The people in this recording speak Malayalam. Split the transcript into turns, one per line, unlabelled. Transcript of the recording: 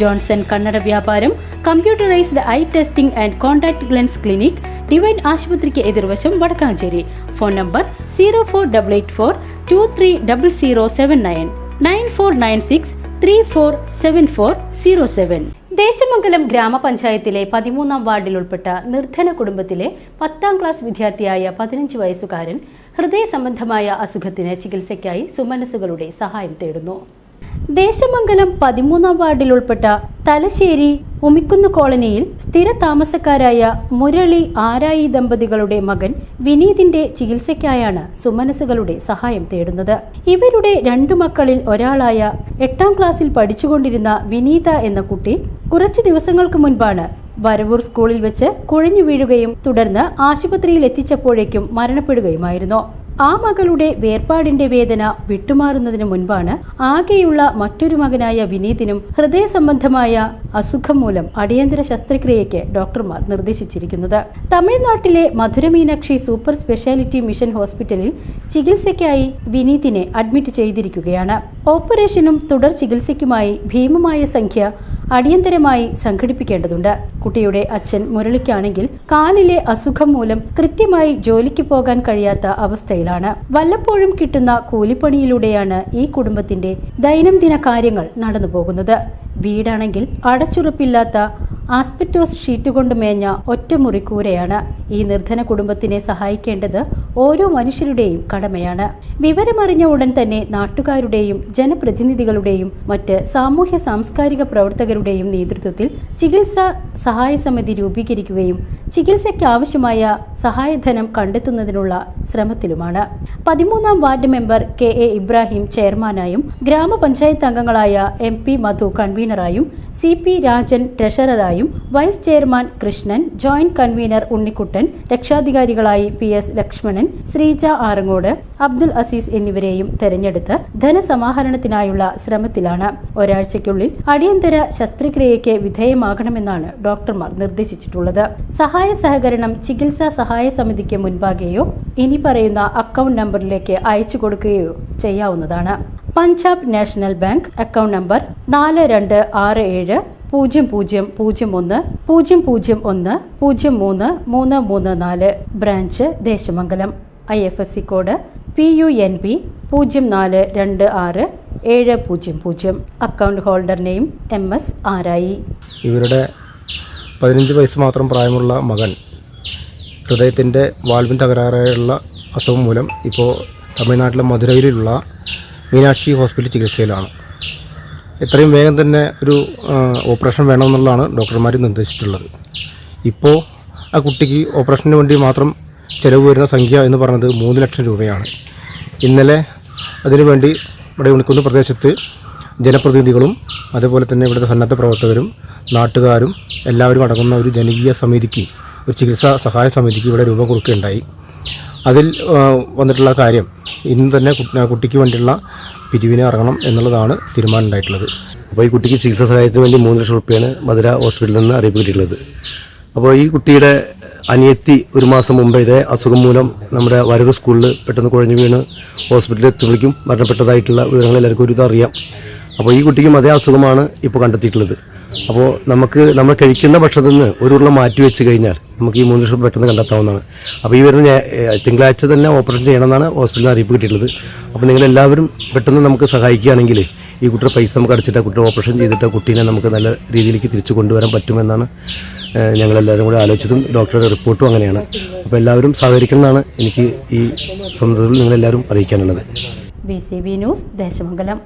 ജോൺസൺ കണ്ണട വ്യാപാരം computerised eye testing and contact lens clinic Divine ആശുപത്രിക്ക് എതിർവശം Wadakkanchery. Phone number zero four double eight four two three double zero seven nine nine four nine six three four seven four zero seven Desamangalam ഗ്രാമപഞ്ചായത്തിലെ പതിമൂന്നാം വാർഡിൽ ഉൾപ്പെട്ട നിർധന കുടുംബത്തിലെ പത്താം ക്ലാസ് വിദ്യാർത്ഥിയായ പതിനഞ്ച് വയസ്സുകാരൻ ഹൃദയ സംബന്ധമായ അസുഖത്തിന് ചികിത്സയ്ക്കായി സുമനസുകളുടെ സഹായം തേടുന്നു. ദേശമംഗലം പതിമൂന്നാം വാർഡിൽ ഉൾപ്പെട്ട തലശ്ശേരി ഉമിക്കുന്ന് കോളനിയിൽ സ്ഥിര താമസക്കാരായ മുരളി ആരായി ദമ്പതികളുടെ മകൻ വിനീതിന്റെ ചികിത്സയ്ക്കായാണ് സുമനസുകളുടെ സഹായം തേടുന്നത്. ഇവരുടെ രണ്ടു മക്കളിൽ ഒരാളായ എട്ടാം ക്ലാസ്സിൽ പഠിച്ചുകൊണ്ടിരുന്ന വിനീത എന്ന കുട്ടി കുറച്ചു ദിവസങ്ങൾക്ക് മുൻപാണ് വരവൂർ സ്കൂളിൽ വെച്ച് കുഴഞ്ഞു വീഴുകയും തുടർന്ന് ആശുപത്രിയിൽ എത്തിച്ചപ്പോഴേക്കും മരണപ്പെടുകയുമായിരുന്നു. ആ മകളുടെ വേർപാടിന്റെ വേദന വിട്ടുമാറുന്നതിന് മുൻപാണ് ആകെയുള്ള മറ്റൊരു മകനായ വിനീതിനും ഹൃദയ സംബന്ധമായ അസുഖം മൂലം അടിയന്തര ശസ്ത്രക്രിയയ്ക്ക് ഡോക്ടർമാർ നിർദ്ദേശിച്ചിരിക്കുന്നത്. തമിഴ്നാട്ടിലെ മധുരമീനാക്ഷി സൂപ്പർ സ്പെഷ്യാലിറ്റി മിഷൻ ഹോസ്പിറ്റലിൽ ചികിത്സയ്ക്കായി വിനീതിനെ അഡ്മിറ്റ് ചെയ്തിരിക്കുകയാണ്. ഓപ്പറേഷനും തുടർ ചികിത്സയ്ക്കുമായി ഭീമമായ സംഖ്യ അടിയന്തരമായി സംഘടിപ്പിക്കേണ്ടതുണ്ട്. കുട്ടിയുടെ അച്ഛൻ മുരളിക്കാണെങ്കിൽ കാലിലെ അസുഖം മൂലം കൃത്യമായി ജോലിക്ക് പോകാൻ കഴിയാത്ത അവസ്ഥയിലാണ്. വല്ലപ്പോഴും കിട്ടുന്ന കൂലിപ്പണിയിലൂടെയാണ് ഈ കുടുംബത്തിന്റെ ദൈനംദിന കാര്യങ്ങൾ നടന്നു പോകുന്നത്. വീടാണെങ്കിൽ അടച്ചുറപ്പില്ലാത്ത ആസ്പെറ്റോസ് ഷീറ്റ് കൊണ്ട് മേഞ്ഞ ഒറ്റമുറിക്കൂരയാണ് ഈ നിർധന കുടുംബത്തിനെ സഹായിക്കേണ്ടത് ഓരോ മനുഷ്യരുടെയും കടമയാണ്. വിവരമറിഞ്ഞ ഉടൻ തന്നെ നാട്ടുകാരുടെയും ജനപ്രതിനിധികളുടെയും മറ്റ് സാമൂഹ്യ സാംസ്കാരിക പ്രവർത്തകരുടെയും നേതൃത്വത്തിൽ ചികിത്സാ സഹായ സമിതി രൂപീകരിക്കുകയും ചികിത്സയ്ക്ക് ആവശ്യമായ സഹായധനം കണ്ടെത്തുന്നതിനുള്ള ശ്രമത്തിലുമാണ്. പതിമൂന്നാം ward member K A Ibrahim ചെയർമാനായും ഗ്രാമപഞ്ചായത്ത് അംഗങ്ങളായ എം പി മധു കൺവീനറായും C P Rajan ട്രഷററായും vice chairman Krishnan joint convener Unnikuttan രക്ഷാധികാരികളായി P S Lakshmanan Sreeja Arangode Abdul Azeez എന്നിവരെയും തെരഞ്ഞെടുത്ത് ധനസമാഹരണത്തിനായുള്ള ശ്രമത്തിലാണ്. ഒരാഴ്ചയ്ക്കുള്ളിൽ അടിയന്തര ശസ്ത്രക്രിയയ്ക്ക് വിധേയമാകണമെന്നാണ് ഡോക്ടർമാർ നിർദ്ദേശിച്ചിട്ടുള്ളത്. സഹകരണം ചികിത്സാ സഹായ സമിതിക്ക് മുൻപാകെയോ ഇനി പറയുന്ന അക്കൗണ്ട് നമ്പറിലേക്ക് അയച്ചു കൊടുക്കുകയോ ചെയ്യാവുന്നതാണ്. Punjab National Bank account number നാല് രണ്ട് ആറ് ഏഴ് പൂജ്യം പൂജ്യം പൂജ്യം ഒന്ന് പൂജ്യം പൂജ്യം ഒന്ന് പൂജ്യം മൂന്ന് മൂന്ന് മൂന്ന് നാല് branch Desamangalam. I F S C code P U N P പൂജ്യം നാല് രണ്ട് ആറ് ഏഴ് പൂജ്യം പൂജ്യം. Account holder name M S ആരായി
ഇവരുടെ പതിനഞ്ച് വയസ്സ് മാത്രം പ്രായമുള്ള മകൻ ഹൃദയത്തിന്റെ വാൽവിൻ തകരാറായുള്ള അസുഖം മൂലം ഇപ്പോൾ തമിഴ്നാട്ടിലെ മധുരയിലുള്ള മീനാക്ഷി ഹോസ്പിറ്റൽ ചികിത്സയിലാണ്. എത്രയും വേഗം തന്നെ ഒരു ഓപ്പറേഷൻ വേണമെന്നുള്ളതാണ് ഡോക്ടർമാർ നിർദ്ദേശിച്ചിട്ടുള്ളത്. ഇപ്പോൾ ആ കുട്ടിക്ക് ഓപ്പറേഷന് വേണ്ടി മാത്രം ചിലവ് വരുന്ന സംഖ്യ എന്ന് പറഞ്ഞത് മൂന്ന് ലക്ഷം രൂപയാണ്. ഇന്നലെ അതിനുവേണ്ടി ഇവിടെ ഉണിക്കുന്ന പ്രദേശത്ത് ജനപ്രതിനിധികളും അതുപോലെ തന്നെ ഇവിടുത്തെ സന്നദ്ധ പ്രവർത്തകരും നാട്ടുകാരും എല്ലാവരും അടങ്ങുന്ന ഒരു ജനകീയ സമിതിക്ക് ഒരു ചികിത്സാ സഹായ സമിതിക്ക് ഇവിടെ രൂപം കൊടുക്കുകയുണ്ടായി. അതിൽ വന്നിട്ടുള്ള കാര്യം ഇന്ന് തന്നെ കുട്ടി- കുട്ടിക്ക് വേണ്ടിയുള്ള പിരിവിനെ ഇറങ്ങണം എന്നുള്ളതാണ് തീരുമാനം ഉണ്ടായിട്ടുള്ളത്.
അപ്പോൾ ഈ കുട്ടിക്ക് ചികിത്സാ സഹായത്തിന് വേണ്ടി മൂന്ന് ലക്ഷം റുപ്യാണ് മധുര ഹോസ്പിറ്റലിൽ നിന്ന് അറിയിപ്പ് കിട്ടിയിട്ടുള്ളത്. അപ്പോൾ ഈ കുട്ടിയുടെ അനിയത്തി ഒരു മാസം മുമ്പ് ഇതേ അസുഖം മൂലം നമ്മുടെ വരൂർ സ്കൂളിൽ പെട്ടെന്ന് കുഴഞ്ഞു വീണ് ഹോസ്പിറ്റലിൽ എത്തുമ്പോഴേക്കും മരണപ്പെട്ടതായിട്ടുള്ള വിവരങ്ങൾ എല്ലാവർക്കും ഒരു അറിയാം. അപ്പോൾ ഈ കുട്ടിക്കും അതേ അസുഖമാണ് ഇപ്പോൾ കണ്ടെത്തിയിട്ടുള്ളത്. അപ്പോൾ നമുക്ക് നമ്മൾ കഴിക്കുന്ന ഭക്ഷണത്തിൽ നിന്ന് ഒരു ഉരുള മാറ്റി വെച്ച് കഴിഞ്ഞാൽ നമുക്ക് ഈ മൂന്ന് ലക്ഷം പെട്ടെന്ന് കണ്ടെത്താവുന്നതാണ്. അപ്പോൾ ഈ വരുന്ന തിങ്കളാഴ്ച തന്നെ ഓപ്പറേഷൻ ചെയ്യണമെന്നാണ് ഹോസ്പിറ്റലിൽ അറിയിപ്പ് കിട്ടിയിട്ടുള്ളത്. അപ്പോൾ നിങ്ങളെല്ലാവരും പെട്ടെന്ന് നമുക്ക് സഹായിക്കുകയാണെങ്കിൽ ഈ കുട്ടിയുടെ പൈസ നമുക്ക് അടച്ചിട്ട് കുട്ടി ഓപ്പറേഷൻ ചെയ്തിട്ട് കുട്ടീനെ നമുക്ക് നല്ല രീതിയിലേക്ക് തിരിച്ചു കൊണ്ടുവരാൻ പറ്റുമെന്നാണ് ഞങ്ങളെല്ലാവരും കൂടെ ആലോചിച്ചതും ഡോക്ടറുടെ റിപ്പോർട്ടും അങ്ങനെയാണ്. അപ്പോൾ എല്ലാവരും സഹകരിക്കണം എന്നാണ് എനിക്ക് ഈ സന്ദർഭത്തിൽ നിങ്ങളെല്ലാവരും അറിയിക്കാനുള്ളത്.
B C B news Desamangalam.